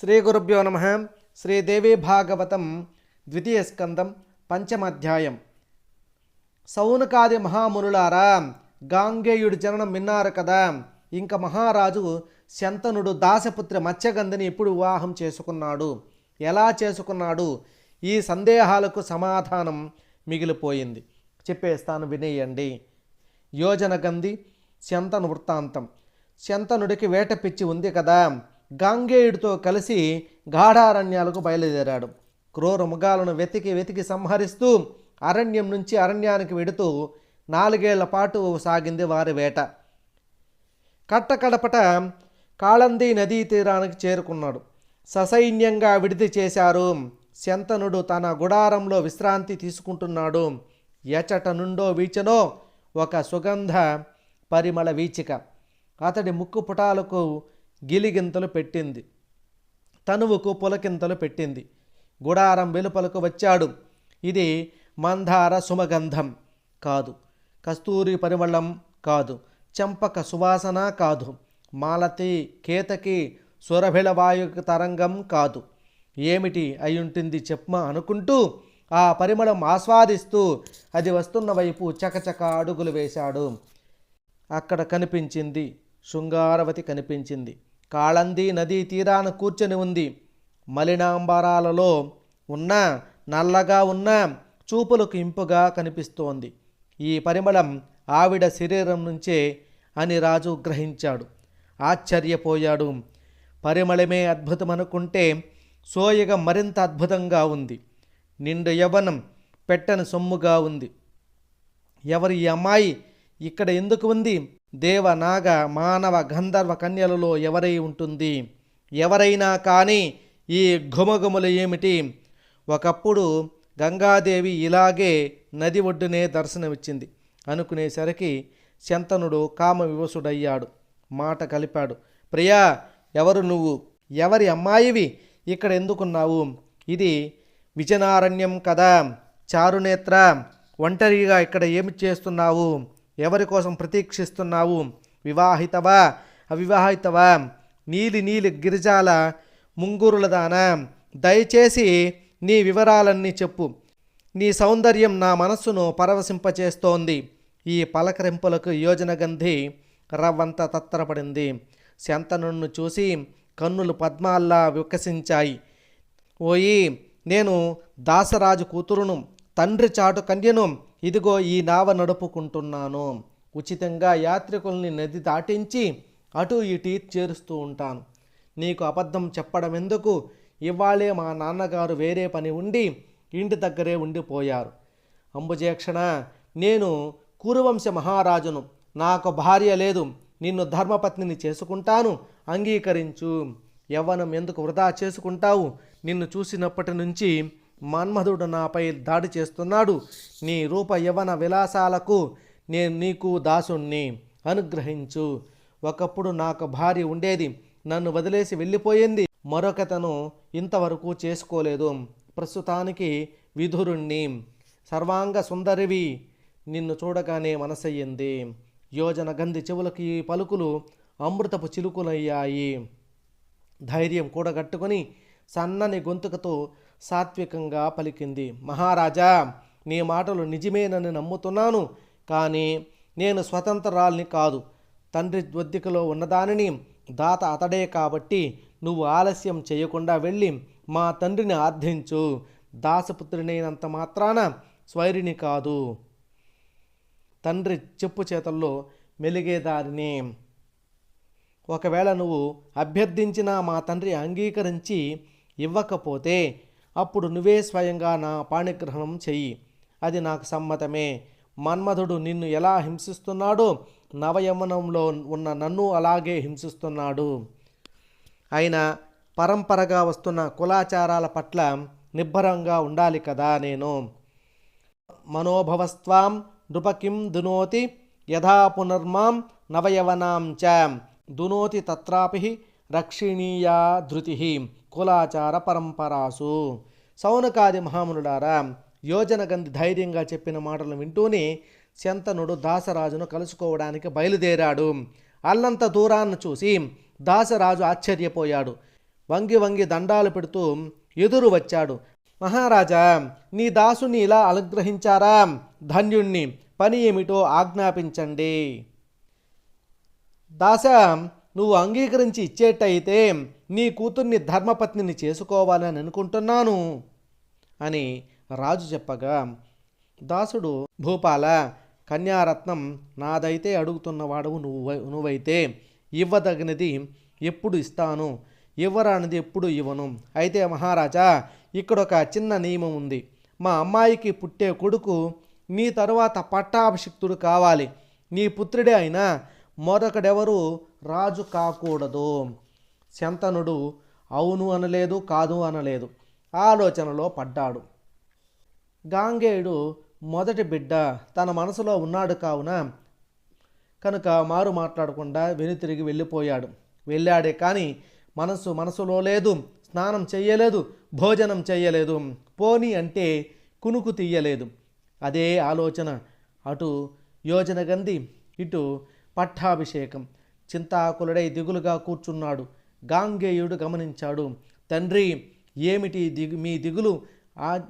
శ్రీ గురుభ్యో నమ. శ్రీదేవి భాగవతం ద్వితీయ స్కందం పంచమాధ్యాయం సౌనకాది మహామునులారా గాంగేయుడి జననం విన్నారు కదా. ఇంక మహారాజు శంతనుడు దాసపుత్రి మత్స్యగంధిని ఎప్పుడు వివాహం చేసుకున్నాడు? ఎలా చేసుకున్నాడు? ఈ సందేహాలకు సమాధానం మిగిలిపోయింది. చెప్పేస్తాను వినేయండి. యోజన గంధి శంతను వృత్తాంతం. శంతనుడికి వేట పిచ్చి ఉంది కదా. గంగేయుడితో కలిసి గాఢారణ్యాలకు బయలుదేరాడు. క్రూర మృగాలను వెతికి వెతికి సంహరిస్తూ అరణ్యం నుంచి అరణ్యానికి వెడుతూ నాలుగేళ్ళ పాటు సాగింది వారి వేట. కట్టకడపట కాళంది నదీ తీరానికి చేరుకున్నాడు. ససైన్యంగా విడిది చేశారు. శంతనుడు తన గుడారంలో విశ్రాంతి తీసుకుంటున్నాడు. ఎచట నుండో వీచనో ఒక సుగంధ పరిమళ వీచిక. అతడి ముక్కు పుటాలకు గిలిగింతలు పెట్టింది. తనువుకు పులకింతలు పెట్టింది. గుడారం వెలుపలకు వచ్చాడు. ఇది మందార సుమగంధం కాదు. కస్తూరి పరిమళం కాదు. చంపక సువాసన కాదు. మాలతి కేతకి సురభిళ వాయు తరంగం కాదు. ఏమిటి అయ్యుంటుంది చెప్మా అనుకుంటూ ఆ పరిమళం ఆస్వాదిస్తూ అది వస్తున్న వైపు చకచక అడుగులు వేశాడు. అక్కడ కనిపించింది శృంగారవతి కనిపించింది. కాళంది నదీ తీరాన కూర్చొని ఉంది. మలినాంబరాలలో ఉన్న నల్లగా ఉన్న చూపులకు ఇంపుగా కనిపిస్తోంది. ఈ పరిమళం ఆవిడ శరీరం నుంచే అని రాజు గ్రహించాడు. ఆశ్చర్యపోయాడు. పరిమళమే అద్భుతం అనుకుంటే సోయగ మరింత అద్భుతంగా ఉంది. నిండు యవ్వనం పెట్టని సొమ్ముగా ఉంది. ఎవరి ఈ అమ్మాయి ఇక్కడ ఎందుకు ఉంది? దేవ నాగ మానవ గంధర్వ కన్యలలో ఎవరై ఉంటుంది? ఎవరైనా కానీ ఈ ఘుమఘుమలు ఏమిటి? ఒకప్పుడు గంగాదేవి ఇలాగే నది ఒడ్డునే దర్శనమిచ్చింది. అనుకునేసరికి శంతనుడు కామ వివసుడయ్యాడు మాట కలిపాడు. ప్రియా ఎవరు నువ్వు? ఎవరి అమ్మాయివి? ఇక్కడ ఎందుకున్నావు ఇది విజనారణ్యం కదా. చారునేత్ర ఒంటరిగా ఇక్కడ ఏమి చేస్తున్నావు? ఎవరి కోసం ప్రతీక్షిస్తున్నావు? వివాహితవా? అవివాహితవా? నీలి నీలి గిరిజాల ముంగురులదానా. దయచేసి నీ వివరాలన్నీ చెప్పు. నీ సౌందర్యం నా మనస్సును పరవశింపచేస్తోంది. ఈ పలకరింపులకు యోజనగంధి రవ్వంత తత్తరపడింది. శంతనును చూసి కన్నులు పద్మాల్లా వికసించాయి. ఓయి నేను దాసరాజు కూతురును తండ్రి చాటు కన్యను ఇదిగో ఈ నావ నడుపుకుంటున్నాను. ఉచితంగా యాత్రికుల్ని నది దాటించి అటు ఇటు చేరుస్తూ ఉంటాను. నీకు అబద్ధం చెప్పడం ఎందుకు? ఇవాళే మా నాన్నగారు వేరే పని ఉండి ఇంటి దగ్గరే ఉండిపోయారు. అంబుజేక్షణ నేను కురువంశ మహారాజును. నాకు భార్య లేదు. నిన్ను ధర్మపత్నిని చేసుకుంటాను. అంగీకరించు. యవ్వనం ఎందుకు వృధా చేసుకుంటావు? నిన్ను చూసినప్పటి నుంచి మన్మధుడు నాపై దాడి చేస్తున్నాడు. నీ రూప యవన విలాసాలకు నేను నీకు దాసుణ్ణి. అనుగ్రహించు. ఒకప్పుడు నాకు భార్య ఉండేది. నన్ను వదిలేసి వెళ్ళిపోయింది. మరొకతను ఇంతవరకు చేసుకోలేదు. ప్రస్తుతానికి విధురుణ్ణి. సర్వాంగ సుందరివి. నిన్ను చూడగానే మనసయ్యింది. యోజన గంధి చెవులకి ఈ పలుకులు అమృతపు చిలుకులయ్యాయి. ధైర్యం కూడగట్టుకొని సన్నని గొంతుకతో సాత్వికంగా పలికింది మహారాజా నీ మాటలు నిజమేనని నమ్ముతున్నాను కానీ నేను స్వతంత్రాల్ని కాదు. తండ్రి వద్దికలో ఉన్నదానిని దాత అతడే కాబట్టి నువ్వు ఆలస్యం చేయకుండా వెళ్ళి మా తండ్రిని ఆర్థించు దాసపుత్రినైనంత మాత్రాన స్వైరిని కాదు. తండ్రి చెప్పు చేతల్లో మెలిగేదారిని. ఒకవేళ నువ్వు అభ్యర్థించినా మా తండ్రి అంగీకరించి ఇవ్వకపోతే అప్పుడు నువ్వే స్వయంగా నా పాణిగ్రహణం చెయ్యి. అది నాకు సమ్మతమే. మన్మధుడు నిన్ను ఎలా హింసిస్తున్నాడో నవయమనంలో ఉన్న నన్ను అలాగే హింసిస్తున్నాడు. అయినా పరంపరగా వస్తున్న కులాచారాల పట్ల నిబ్బరంగా ఉండాలి కదా నేను. మనోభవస్త్వాం నృపకిం దునోతి యథా పునర్మాం నవయవనాం చ. దునోతి తత్రాపి రక్షిణీయా ధృతి. కులాచార పరంపరాసు. సౌనకాది మహామునుడారా యోజనగంధి ధైర్యంగా చెప్పిన మాటలు వింటూనే శంతనుడు దాసరాజును కలుసుకోవడానికి బయలుదేరాడు. అల్లంత దూరాన్ని చూసి దాసరాజు ఆశ్చర్యపోయాడు. వంగి వంగి దండాలు పెడుతూ ఎదురు వచ్చాడు. మహారాజా నీ దాసుని ఇలా అనుగ్రహించారా? ధన్యుణ్ణి పని ఏమిటో ఆజ్ఞాపించండి. దాస నువ్వు అంగీకరించి ఇచ్చేటైతే నీ కూతుర్ని ధర్మపత్నిని చేసుకోవాలని అనుకుంటున్నాను అని రాజు చెప్పగా దాసుడు భూపాల కన్యారత్నం నాదైతే అడుగుతున్నవాడవు నువ్వు నువ్వైతే ఇవ్వదగినది ఎప్పుడు ఇస్తాను ఇవ్వరానిది ఎప్పుడు ఇవ్వను. అయితే మహారాజా ఇక్కడ ఒక చిన్న నియమం ఉంది. మా అమ్మాయికి పుట్టే కొడుకు నీ తరువాత పట్టాభిషిక్తుడు కావాలి. నీ పుత్రుడే అయినా మరొకడెవరు? రాజు కాకూడదు. శంతనుడు అవును అనలేదు కాదు అనలేదు. ఆలోచనలో పడ్డాడు. గాంగేయుడు మొదటి బిడ్డ తన మనసులో ఉన్నాడు కావున కనుక మారు మాట్లాడకుండా వెనుతిరిగి వెళ్ళిపోయాడు. వెళ్ళాడే కానీ మనసు మనసులో లేదు స్నానం చెయ్యలేదు భోజనం చెయ్యలేదు పోని అంటే కునుకు తీయలేదు. అదే ఆలోచన. అటు యోజన గంది ఇటు పట్టాభిషేకం. చింతాకులుడై దిగులుగా కూర్చున్నాడు. గాంగేయుడు గమనించాడు తండ్రి ఏమిటి దిగు మీ దిగులు? ఆ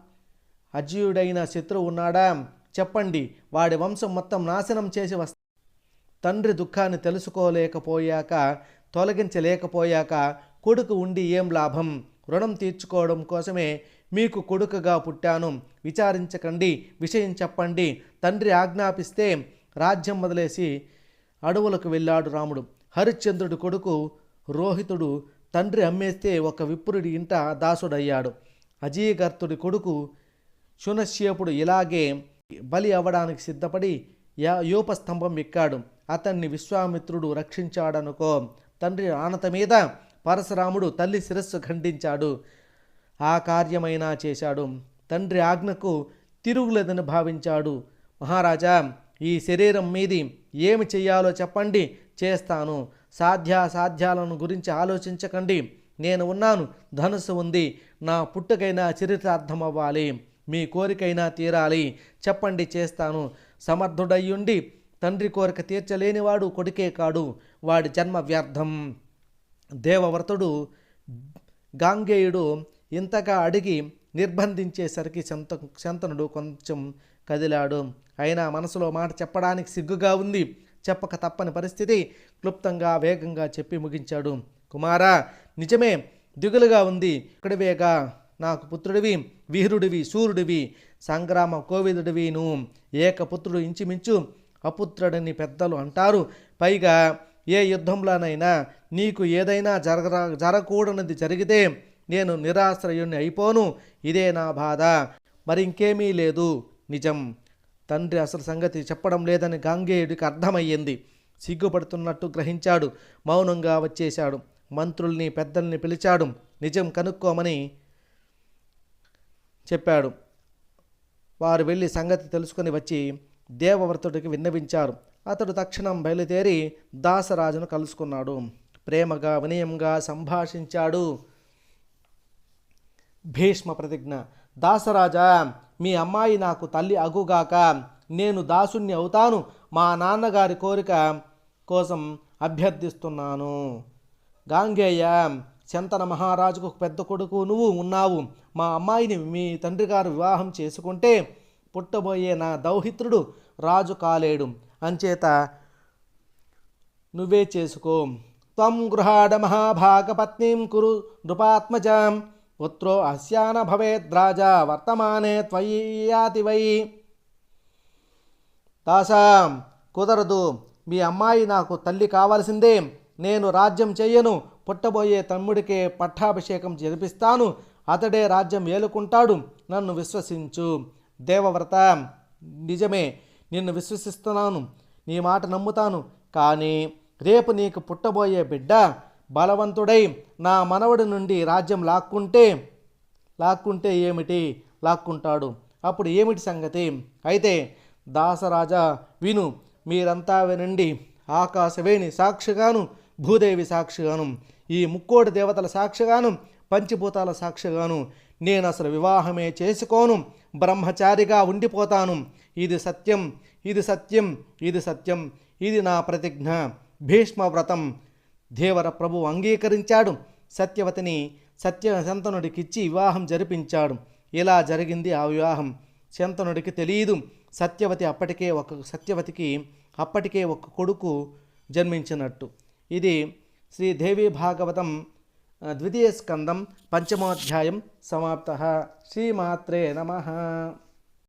అజయుడైన శత్రువు ఉన్నాడా? చెప్పండి వాడి వంశం మొత్తం నాశనం చేసి వస్తా తండ్రి దుఃఖాన్ని తెలుసుకోలేకపోయాక తొలగించలేకపోయాక కొడుకు ఉండి ఏం లాభం? రుణం తీర్చుకోవడం కోసమే మీకు కొడుకుగా పుట్టాను. విచారించకండి విషయం చెప్పండి. తండ్రి ఆజ్ఞాపిస్తే రాజ్యం వదిలేసి అడవులకు వెళ్ళాడు రాముడు. హరిశ్చంద్రుడి కొడుకు రోహితుడు తండ్రి అమ్మేస్తే ఒక విప్రుడి ఇంట దాసుడయ్యాడు. అజీగర్తుడి కొడుకు శునశ్యపుడు ఇలాగే బలి అవ్వడానికి సిద్ధపడి యా యూపస్తంభం ఎక్కాడు. అతన్ని విశ్వామిత్రుడు రక్షించాడనుకో తండ్రి ఆనత మీద పరశురాముడు తల్లి శిరస్సు ఖండించాడు. ఆ కార్యమైనా చేశాడు. తండ్రి ఆజ్ఞకు తిరుగులేదని భావించాడు. మహారాజా ఈ శరీరం మీది ఏమి చెయ్యాలో చెప్పండి చేస్తాను. సాధ్యాసాధ్యాలను గురించి ఆలోచించకండి. నేను ఉన్నాను ధనుసు ఉంది. నా పుట్టుకైనా చరితార్థం అవ్వాలి మీ కోరికైనా తీరాలి. చెప్పండి చేస్తాను. సమర్థుడయ్యుండి తండ్రి కోరిక తీర్చలేనివాడు కొడుకే కాడు. వాడి జన్మ వ్యర్థం. దేవవ్రతుడు గాంగేయుడు ఇంతగా అడిగి నిర్బంధించేసరికి శంత శంతనుడు కొంచెం కదిలాడు. అయినా మనసులో మాట చెప్పడానికి సిగ్గుగా ఉంది. చెప్పక తప్పని పరిస్థితి క్లుప్తంగా వేగంగా చెప్పి ముగించాడు. కుమారా నిజమే దిగులుగా ఉంది. ఇక్కడివేగా నాకు పుత్రుడివి వీరుడివి సూర్యుడివి సంగ్రామ కోవిదుడివిను ఏకపుత్రుడు ఇంచుమించు అపుత్రుడని పెద్దలు అంటారు. పైగా ఏ యుద్ధంలోనైనా నీకు ఏదైనా జరగరా జరగకూడనిది జరిగితే నేను నిరాశ్రయుణ్ణి అయిపోను. ఇదే నా బాధ. మరి ఇంకేమీ లేదు. నిజం. తండ్రి అసలు సంగతి చెప్పడం లేదని గాంగేయుడికి అర్థమయ్యింది. సిగ్గుపడుతున్నట్టు గ్రహించాడు. మౌనంగా వచ్చేశాడు. మంత్రుల్ని పెద్దల్ని పిలిచాడు. నిజం కనుక్కోమని చెప్పాడు. వారు వెళ్ళి సంగతి తెలుసుకొని వచ్చి దేవవ్రతుడికి విన్నవించారు. అతడు తక్షణం బయలుదేరి దాసరాజును కలుసుకున్నాడు. ప్రేమగా వినయంగా సంభాషించాడు. భీష్మ ప్రతిజ్ఞ. దాసరాజా మీ అమ్మాయి నాకు తల్లి అగుగాక నేను దాసుణ్ణి అవుతాను. మా నాన్నగారి కోరిక కోసం అభ్యర్థిస్తున్నాను. గాంగేయ శంతన మహారాజుకు పెద్ద కొడుకు నువ్వు ఉన్నావు. మా అమ్మాయిని మీ తండ్రి గారు వివాహం చేసుకుంటే పుట్టబోయే నా దౌహిత్రుడు రాజు కాలేడు. అంచేత నువ్వే చేసుకో. త్వం గృహాడ మహాభాగపత్నీం కురు నృపాత్మజాం. పుత్రో అస్యాన భవేద్రాజా వర్తమానే త్వయ్యాతి వై. దాసాం కుదరదు. మీ అమ్మాయి నాకు తల్లి కావలసిందే. నేను రాజ్యం చెయ్యను పుట్టబోయే తమ్ముడికే పట్టాభిషేకం జరిపిస్తాను. అతడే రాజ్యం ఏలుకుంటాడు. నన్ను విశ్వసించు. దేవవ్రత నిజమే. నిన్ను విశ్వసిస్తున్నాను. నీ మాట నమ్ముతాను. కానీ రేపు నీకు పుట్టబోయే బిడ్డ బలవంతుడై నా మనవడి నుండి రాజ్యం లాక్కుంటే లాక్కుంటే ఏమిటి? లాక్కుంటాడు. అప్పుడు ఏమిటి సంగతి? అయితే దాసరాజా విను మీరంతా వినండి. ఆకాశవేణి సాక్షిగాను భూదేవి సాక్షిగాను ఈ ముక్కోటి దేవతల సాక్షిగాను పంచభూతాల సాక్షిగాను నేను అసలు వివాహమే చేసుకోను బ్రహ్మచారిగా ఉండిపోతాను. ఇది సత్యం ఇది సత్యం ఇది సత్యం ఇది నా ప్రతిజ్ఞ. భీష్మ వ్రతం దేవర ప్రభు అంగీకరించాడు. సత్యవతిని సత్య శంతనుడికిచ్చి వివాహం జరిపించాడు. ఇలా జరిగింది ఆ వివాహం? శంతనుడికి తెలియదు సత్యవతి అప్పటికే ఒక సత్యవతికి అప్పటికే ఒక కొడుకు జన్మించినట్టు. ఇది శ్రీదేవి భాగవతం ద్వితీయ స్కందం పంచమోధ్యాయం సమాప్త. శ్రీమాత్రే నమః.